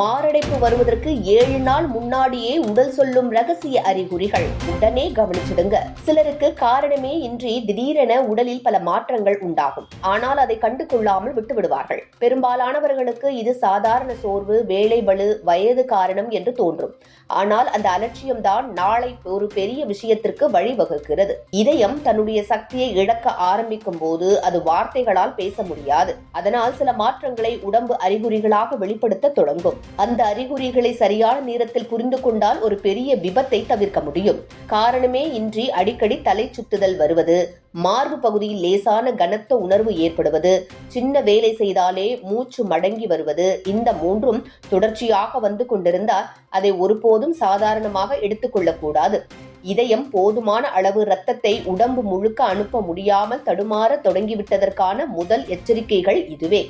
மாரடைப்பு வருவதற்கு ஏழு நாள் முன்னாடியே உடல் சொல்லும் ரகசிய அறிகுறிகள். உடனே கவனிச்சிடுங்க. சிலருக்கு காரணமே இன்றி திடீரென உடலில் பல மாற்றங்கள் உண்டாகும். ஆனால் அதை கண்டு கொள்ளாமல் விட்டு விடுவார்கள். பெரும்பாலானவர்களுக்கு இது சாதாரண சோர்வு வேலை வலு வயது காரணம் என்று தோன்றும். ஆனால் அந்த அலட்சியம்தான் நாளை ஒரு பெரிய விஷயத்திற்கு வழிவகுக்கிறது. இதயம் தன்னுடைய சக்தியை இழக்க ஆரம்பிக்கும் போது அது வார்த்தைகளால் பேச முடியாது. அதனால் சில மாற்றங்களை உடம்பு அறிகுறிகளாக வெளிப்படுத்த தொடங்கும். அந்த அறிகுறிகளை சரியான நேரத்தில் புரிந்து கொண்டால் ஒரு பெரிய விபத்தை தவிர்க்க முடியும். காரணமே இன்றி அடிக்கடி தலை சுத்துதல் வருவது மார்பு பகுதியில் லேசான கனத்த உணர்வு ஏற்படுவது சின்ன வேலை செய்தாலே மூச்சு மடங்கி வருவது இந்த மூன்றும் தொடர்ச்சியாக வந்து கொண்டிருந்தால் அதை ஒருபோதும் சாதாரணமாக எடுத்துக்கொள்ளக்கூடாது இதயம் போதுமான அளவு இரத்தத்தை உடம்பு முழுக்க அனுப்ப முடியாமல் தடுமாற தொடங்கிவிட்டதற்கான முதல் எச்சரிக்கைகள் இதுவே.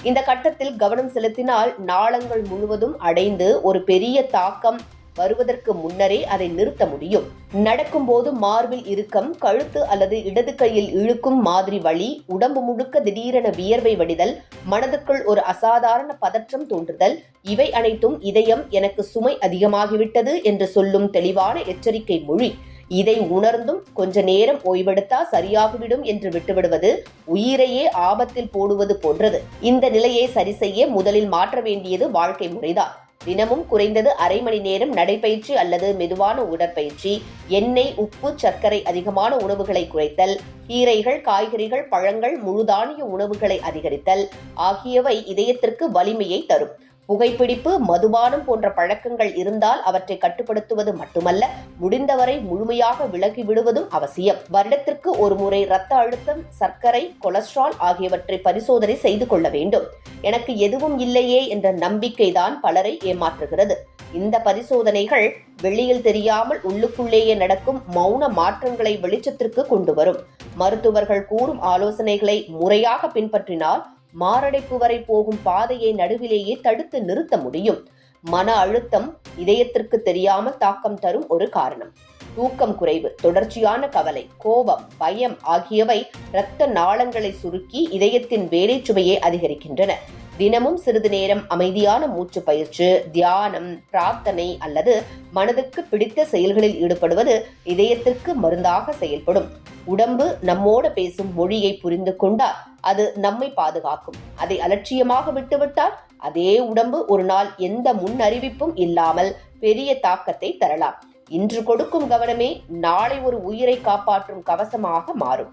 இந்த கட்டத்தில் கவனம் செலுத்தினால் நாளங்கள் முழுவதும் அடைந்து ஒரு பெரிய தாக்கம் வருவதற்கு முன்னரே அதை நிறுத்த முடியும். நடக்கும்போது மார்பில் இறுக்கம் கழுத்து அல்லது இடது கையில் இழுக்கும் மாதிரி வழி உடம்பு முழுக்க திடீரென வியர்வை வடிதல் மனதுக்குள் ஒரு அசாதாரண பதற்றம் தோன்றுதல் இவை அனைத்தும் இதயம் எனக்கு சுமை அதிகமாகிவிட்டது என்று சொல்லும் தெளிவான எச்சரிக்கை மொழி. இதை உணர்ந்தும் கொஞ்ச நேரம் ஓய்வெடுத்தா சரியாகிவிடும் என்று விட்டுவிடுவது உயிரையே ஆபத்தில் போடுவது போன்றது. இந்த நிலையை சரி செய்ய முதலில் மாற்ற வேண்டியது வாழ்க்கை முறைதான். தினமும் குறைந்தது அரை மணி நேரம் நடைப்பயிற்சி அல்லது மெதுவான உடற்பயிற்சி எண்ணெய் உப்பு சர்க்கரை அதிகமான உணவுகளை குறைத்தல் கீரைகள் காய்கறிகள் பழங்கள் முழுதானிய உணவுகளை அதிகரித்தல் ஆகியவை இதயத்திற்கு வலிமையை தரும். புகைப்பிடிப்பு மதுபானம் போன்ற பழக்கங்கள் இருந்தால் அவற்றை கட்டுப்படுத்துவது மட்டுமல்ல முடிந்தவரை முழுமையாக விலகி விடுவதும் அவசியம். வருடத்திற்கு ஒரு முறை இரத்த அழுத்தம் சர்க்கரை கொலஸ்ட்ரால் ஆகியவற்றை பரிசோதனை செய்து கொள்ள வேண்டும். எனக்கு எதுவும் இல்லையே என்ற நம்பிக்கைதான் பலரை ஏமாற்றுகிறது. இந்த பரிசோதனைகள் வெளியில் தெரியாமல் உள்ளுக்குள்ளேயே நடக்கும் மௌன மாற்றங்களை வெளிச்சத்திற்கு கொண்டு வரும். மருத்துவர்கள் கூறும் ஆலோசனைகளை முறையாக பின்பற்றினால் மாரடைப்பு வரை போகும் பாதையை நடுவிலேயே தடுத்து நிறுத்த முடியும். மன அழுத்தம் இதயத்திற்கு தெரியாமல் தாக்கம் தரும் ஒரு காரணம். தூக்கம் குறைவு தொடர்ச்சியான கவலை கோபம் பயம் ஆகியவை இரத்த நாளங்களை சுருக்கி இதயத்தின் வேலை சுமையை அதிகரிக்கின்றன. தினமும் சிறிது நேரம் அமைதியான மூச்சு பயிற்சி தியானம் பிரார்த்தனை அல்லது மனதுக்கு பிடித்த செயல்களில் ஈடுபடுவது இதயத்திற்கு மருந்தாக செயல்படும். உடம்பு நம்மோட பேசும் மொழியை புரிந்து கொண்டால் அது நம்மை பாதுகாக்கும். அதை அலட்சியமாக விட்டுவிட்டால் அதே உடம்பு ஒரு நாள் எந்த முன் அறிவிப்பும் இல்லாமல் பெரிய தாக்கத்தை தரலாம். இன்று கொடுக்கும் கவனமே நாளை ஒரு உயிரை காப்பாற்றும் கவசமாக மாறும்.